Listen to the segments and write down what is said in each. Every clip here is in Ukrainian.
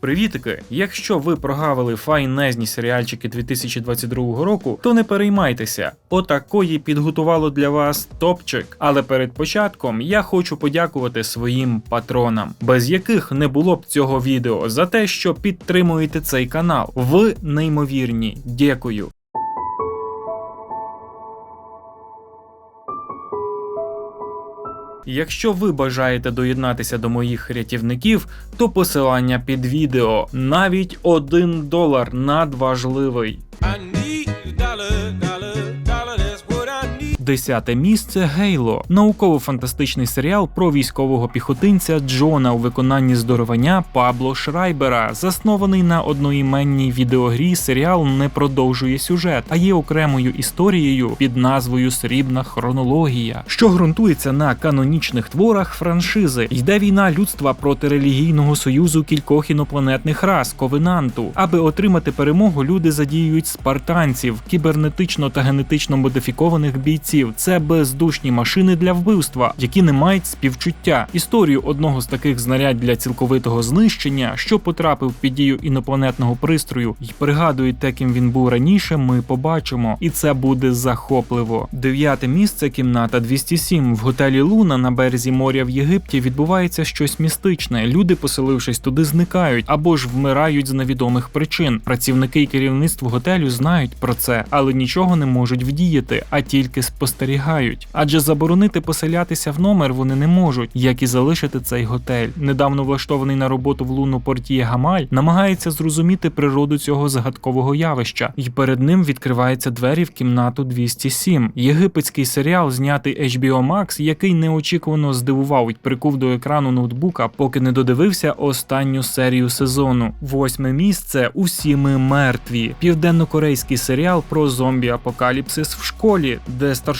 Привітики! Якщо ви прогавили файнезні серіальчики 2022 року, то не переймайтеся. Отакої підготувало для вас топчик. Але перед початком я хочу подякувати своїм патронам, без яких не було б цього відео, за те, що підтримуєте цей канал. Ви неймовірні. Дякую. Якщо ви бажаєте доєднатися до моїх рятівників, то посилання під відео. Навіть один долар надважливий. I need Десяте місце Гейло науково-фантастичний серіал про військового піхотинця Джона у виконанні здоровання Пабло Шрайбера, заснований на одноіменній відеогрі. Серіал не продовжує сюжет, а є окремою історією під назвою Срібна хронологія, що ґрунтується на канонічних творах франшизи. Йде війна людства проти релігійного союзу кількох інопланетних рас ковенанту. Аби отримати перемогу, люди задіюють спартанців, кібернетично та генетично модифікованих бійців. Це бездушні машини для вбивства, які не мають співчуття. Історію одного з таких знарядь для цілковитого знищення, що потрапив під дію інопланетного пристрою, і пригадує те, ким він був раніше. Ми побачимо, і це буде захопливо. Дев'яте місце кімната 207. В готелі Луна на березі моря в Єгипті відбувається щось містичне. Люди, поселившись туди, зникають або ж вмирають з невідомих причин. Працівники і керівництво готелю знають про це, але нічого не можуть вдіяти, а тільки спостерігають. Адже заборонити поселятися в номер вони не можуть, як і залишити цей готель. Недавно влаштований на роботу в луну портіє Гамаль намагається зрозуміти природу цього загадкового явища, і перед ним відкриваються двері в кімнату 207. Єгипетський серіал, знятий HBO Max, який неочікувано здивував і прикув до екрану ноутбука, поки не додивився останню серію сезону. Восьме місце усі ми мертві. Південно-корейський серіал про зомбі-апокаліпсис в школі, де старшокласники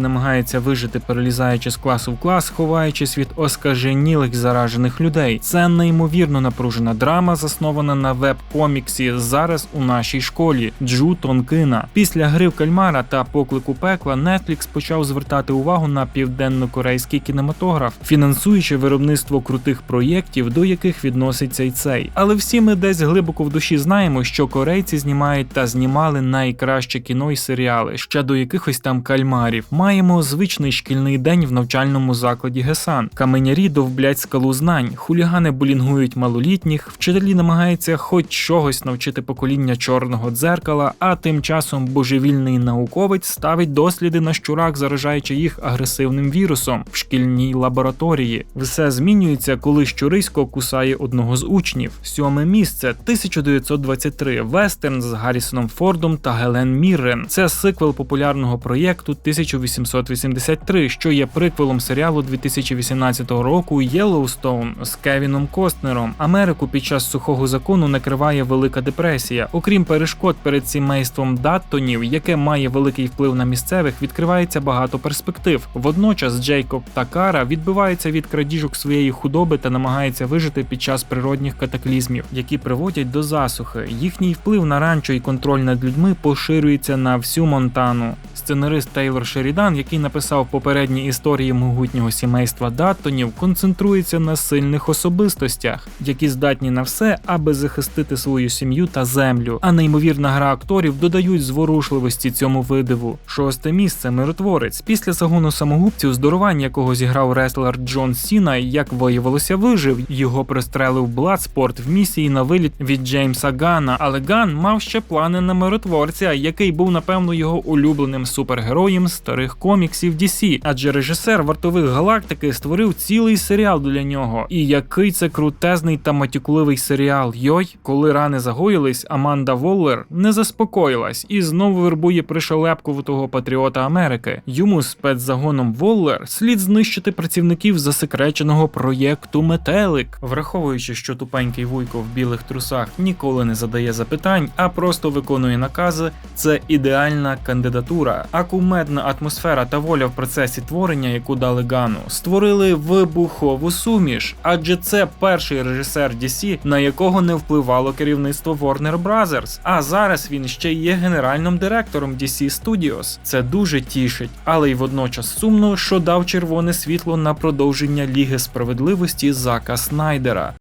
намагаються вижити, перелізаючи з класу в клас, ховаючись від оскаженілих заражених людей. Це неймовірно напружена драма, заснована на веб-коміксі зараз у нашій школі Джу Тонкина. Після гри в кальмара та поклику пекла Netflix почав звертати увагу на південно-корейський кінематограф, фінансуючи виробництво крутих проєктів, до яких відноситься й цей. Але всі ми десь глибоко в душі знаємо, що корейці знімають та знімали найкраще кіно й серіали, ще до якихось там кальмарів. Маємо звичний шкільний день в навчальному закладі Гесан. Каменярі довблять скалу знань, хулігани булінгують малолітніх, вчителі намагаються хоч чогось навчити покоління чорного дзеркала, а тим часом божевільний науковець ставить досліди на щурах, заражаючи їх агресивним вірусом в шкільній лабораторії. Все змінюється, коли щурисько кусає одного з учнів. Сьоме місце 1923. Вестерн з Гаррісоном Фордом та Гелен Міррен. Це сиквел популярного проєкту 1883, що є приквелом серіалу 2018 року Єлоустоун з Кевіном Костнером. Америку під час сухого закону накриває велика депресія. Окрім перешкод перед сімейством Даттонів, яке має великий вплив на місцевих, відкривається багато перспектив. Водночас Джейкоб та Кара відбиваються від крадіжок своєї худоби та намагаються вижити під час природних катаклізмів, які приводять до засухи. Їхній вплив на ранчо і контроль над людьми поширюється на всю Монтану. Сценарист Тейлор Шерідан, який написав попередні історії могутнього сімейства Даттонів, концентрується на сильних особистостях, які здатні на все, аби захистити свою сім'ю та землю. А неймовірна гра акторів додають зворушливості цьому видиву. Шосте місце миротворець. Після загону самогубців, здорувань якого зіграв реслер Джон Сіна, як виявилося, вижив. Його пристрелив Бладспорт в місії на виліт від Джеймса Гана. Але Ган мав ще плани на миротворця, який був напевно його улюбленим супергероєм старих коміксів DC, адже режисер вартових галактики створив цілий серіал для нього. І який це крутезний та матюкливий серіал. Йой, коли рани загоїлись, Аманда Воллер не заспокоїлась і знову вербує пришелепкуватого патріота Америки. Йому спецзагоном Воллер слід знищити працівників засекреченого проєкту Метелик, враховуючи, що тупенький вуйко в білих трусах ніколи не задає запитань, а просто виконує накази. Це ідеальна кандидатура. А кумедна атмосфера та воля в процесі творення, яку дали Гану, створили вибухову суміш, адже це перший режисер DC, на якого не впливало керівництво Warner Brothers. А зараз він ще є генеральним директором DC Studios. Це дуже тішить, але й водночас сумно, що дав червоне світло на продовження Ліги справедливості Зака Снайдера.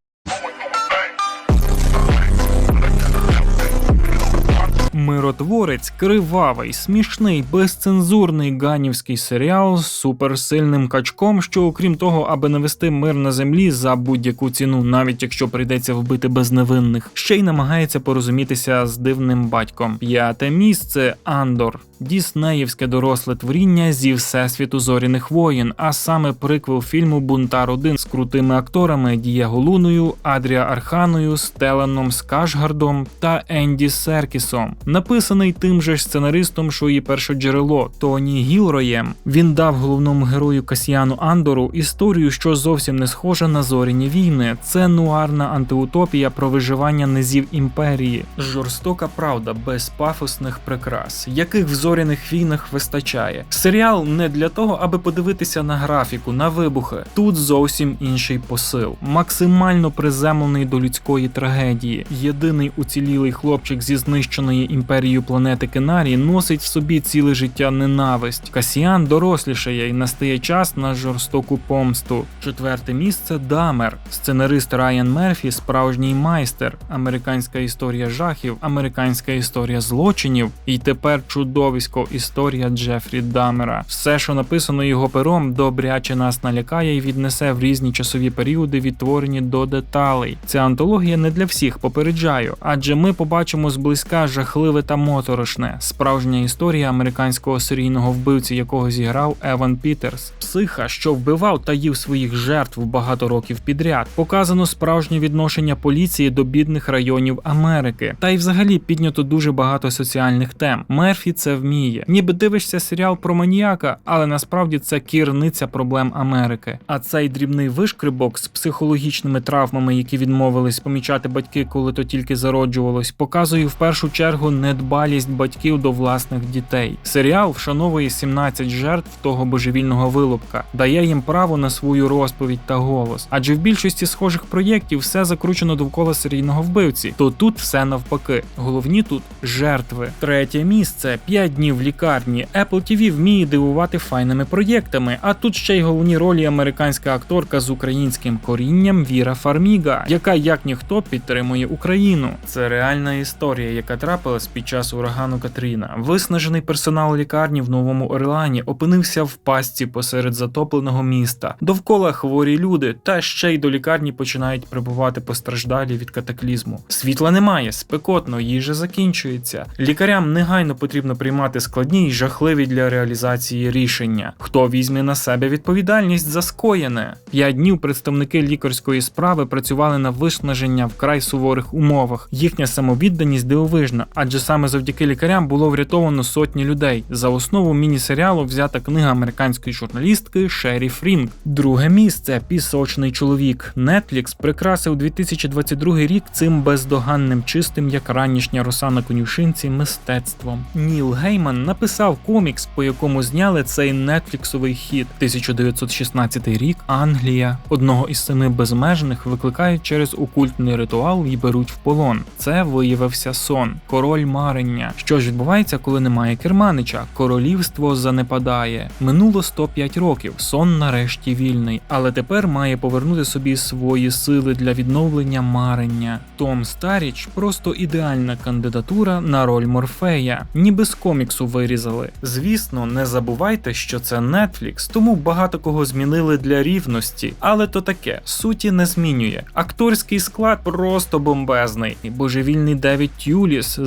Миротворець кривавий, смішний, безцензурний ганівський серіал з суперсильним качком, що, окрім того, аби навести мир на землі за будь-яку ціну, навіть якщо прийдеться вбити безневинних, ще й намагається порозумітися з дивним батьком. П'яте місце Андор. Діснеївське доросле творіння зі всесвіту зоряних воїн, а саме приквел фільму Бунтар 1 з крутими акторами Дієго Луною, Адріа Арханою, Стеланом Скашгардом та Енді Серкісом, написаний тим же сценаристом, що і першоджерело Тоні Гілроєм. Він дав головному герою Касіану Андору історію, що зовсім не схожа на зоряні війни. Це нуарна антиутопія про виживання низів імперії, жорстока правда без пафосних прикрас, яких в зоряних війнах вистачає. Серіал не для того, аби подивитися на графіку, на вибухи. Тут зовсім інший посил, максимально приземлений до людської трагедії. Єдиний уцілілий хлопчик зі знищеної імперією планети Кенарі носить в собі ціле життя ненависть. Касіан дорослішає і настає час на жорстоку помсту. Четверте місце Дамер. Сценарист Райан Мерфі, справжній майстер, американська історія жахів, американська історія злочинів, і тепер чудовисько історія Джефрі Дамера. Все, що написано його пером, добряче нас налякає і віднесе в різні часові періоди, відтворені до деталей. Ця антологія не для всіх, попереджаю, адже ми побачимо зблизька жахливе та моторошне, справжня історія американського серійного вбивці, якого зіграв Еван Пітерс, психа, що вбивав та їв своїх жертв багато років підряд. Показано справжнє відношення поліції до бідних районів Америки, та й взагалі піднято дуже багато соціальних тем. Мерфі це вміє. Ніби дивишся серіал про маніяка, але насправді це кірниця проблем Америки. А цей дрібний вишкрибок з психологічними травмами, які відмовились помічати батьки, коли то тільки зароджувалось, показує в першу чергу недбалість батьків до власних дітей. Серіал вшановує 17 жертв того божевільного вилупка, дає їм право на свою розповідь та голос. Адже в більшості схожих проєктів все закручено довкола серійного вбивці, то тут все навпаки. Головні тут жертви. Третє місце 5 днів в лікарні. Apple TV вміє дивувати файними проєктами, а тут ще й головні ролі американська акторка з українським корінням Віра Фарміга, яка як ніхто підтримує Україну. Це реальна історія, яка трапилась під час урагану Катріна. Виснажений персонал лікарні в Новому Орлеані опинився в пастці посеред затопленого міста. Довкола хворі люди, та ще й до лікарні починають прибувати постраждалі від катаклізму. Світла немає, спекотно, їжа закінчується. Лікарям негайно потрібно приймати складні й жахливі для реалізації рішення. Хто візьме на себе відповідальність за скоєне? П'ять днів представники лікарської справи працювали на виснаження в край суворих умовах. Їхня самовідданість дивовижна, адже саме завдяки лікарям було врятовано сотні людей. За основу міні-серіалу взята книга американської журналістки Шері Фрінк. Друге місце пісочний чоловік. Netflix прикрасив 2022 рік цим бездоганним чистим, як ранішня роса на конюшинці, мистецтвом. Ніл Гейман написав комікс, по якому зняли цей нетфліксовий хіт. 1916 рік Англія. Одного із семи безмежних викликають через окультний ритуал і беруть в полон. Це виявився сон, король марення. Що ж відбувається, коли немає керманича? Королівство занепадає. Минуло 105 років. Сон нарешті вільний, але тепер має повернути собі свої сили для відновлення марення. Том Старіч просто ідеальна кандидатура на роль Морфея, ніби з коміксу вирізали. Звісно, не забувайте, що це Netflix, тому багато кого змінили для рівності, але то таке суті не змінює. Акторський склад просто бомбезний. Божевільний Девід Тюліс,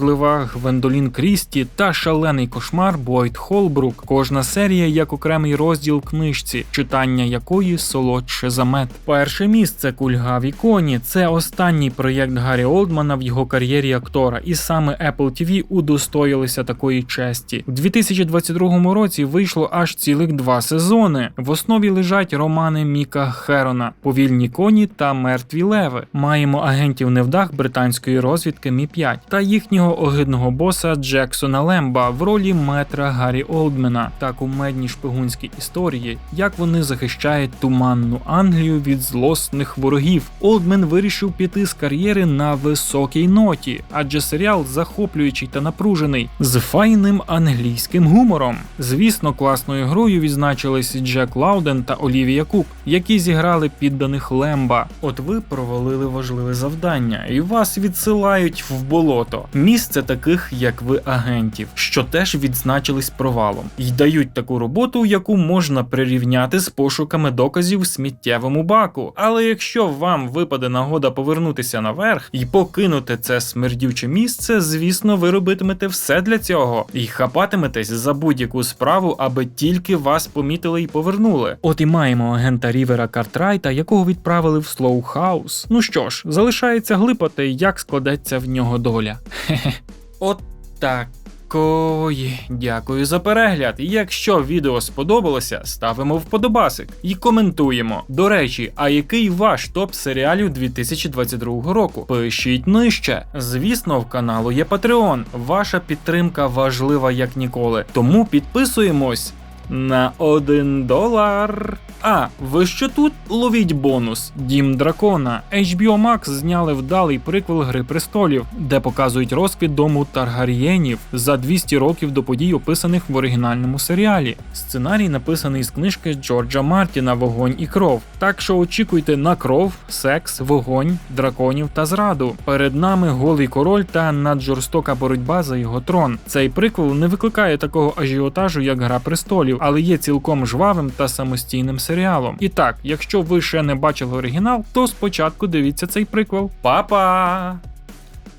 загрозлива Гвендолін Крісті та шалений кошмар Бойт Холбрук. Кожна серія як окремий розділ книжці, читання якої солодше за мед. Перше місце кульгаві коні. Це останній проєкт Гаррі Олдмана в його кар'єрі актора, і саме Apple TV удостоїлися такої честі. У 2022 році вийшло аж цілих два сезони. В основі лежать романи Міка Херона, Повільні коні та Мертві леви. Маємо агентів невдах британської розвідки Мі 5 та їхнього огидного боса Джексона Лемба в ролі метра Гаррі Олдмена та кумедні шпигунські історії, як вони захищають туманну Англію від злосних ворогів. Олдмен вирішив піти з кар'єри на високій ноті, адже серіал захоплюючий та напружений з файним англійським гумором. Звісно, класною грою відзначились Джек Лауден та Олівія Кук, які зіграли підданих Лемба. От ви провалили важливе завдання, і вас відсилають в болото. Місце таких, як ви, агентів, що теж відзначились провалом, і дають таку роботу, яку можна прирівняти з пошуками доказів в сміттєвому баку. Але якщо вам випаде нагода повернутися наверх і покинути це смердюче місце, звісно, ви робитимете все для цього і хапатиметесь за будь-яку справу, аби тільки вас помітили і повернули. От і маємо агента Рівера Картрайта, якого відправили в Слоу-хаус. Ну що ж, залишається глипати, як складеться в нього доля. Хе-хе. От такої. Дякую за перегляд. Якщо відео сподобалося, ставимо вподобасик і коментуємо. До речі, а який ваш топ серіалів 2022 року? Пишіть нижче. Звісно, в каналу є Patreon. Ваша підтримка важлива як ніколи. Тому підписуємось на 1 долар. А, ви що тут ловіть бонус? Дім дракона. HBO Max зняли вдалий приквел Гри престолів, де показують розквіт дому Таргарієнів за 200 років до подій, описаних в оригінальному серіалі. Сценарій написаний з книжки Джорджа Мартіна Вогонь і кров. Так що очікуйте на кров, секс, вогонь, драконів та зраду. Перед нами голий король та наджорстока боротьба за його трон. Цей приквел не викликає такого ажіотажу, як Гра престолів, але є цілком жвавим та самостійним серіалом. І так, якщо ви ще не бачили оригінал, то спочатку дивіться цей приквел. Па-па!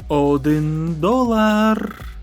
Один долар.